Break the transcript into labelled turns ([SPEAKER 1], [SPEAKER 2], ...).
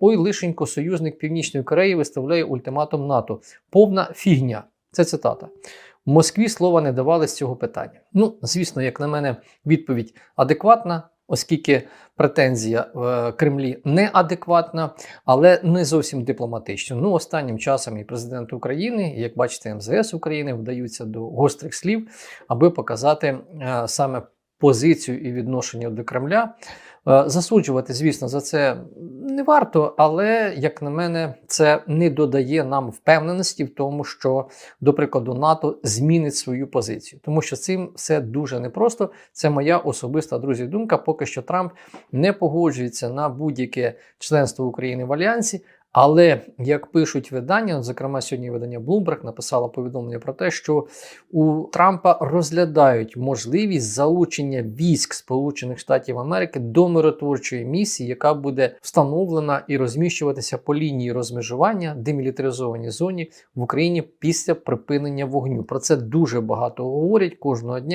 [SPEAKER 1] Ой, лишенько союзник Північної Кореї виставляє ультиматум НАТО. Повна фігня. Це цитата. В Москві слова не давали з цього питання. Ну, звісно, як на мене, відповідь адекватна, оскільки претензія в Кремлі неадекватна, але не зовсім дипломатична. Ну, останнім часом і президент України, і, як бачите, МЗС України вдаються до гострих слів, аби показати е, саме позицію і відношення до Кремля. Е, Засуджувати, звісно, за це не варто, але, як на мене, це не додає нам впевненості в тому, що, до прикладу, НАТО змінить свою позицію. Тому що цим все дуже непросто. Це моя особиста друзі думка. Поки що Трамп не погоджується на будь-яке членство України в альянсі. Але як пишуть видання, зокрема сьогодні видання Bloomberg написало повідомлення про те, що у Трампа розглядають можливість залучення військ Сполучених Штатів Америки до миротворчої місії, яка буде встановлена і розміщуватися по лінії розмежування демілітаризованій зоні в Україні після припинення вогню. Про це дуже багато говорять кожного дня.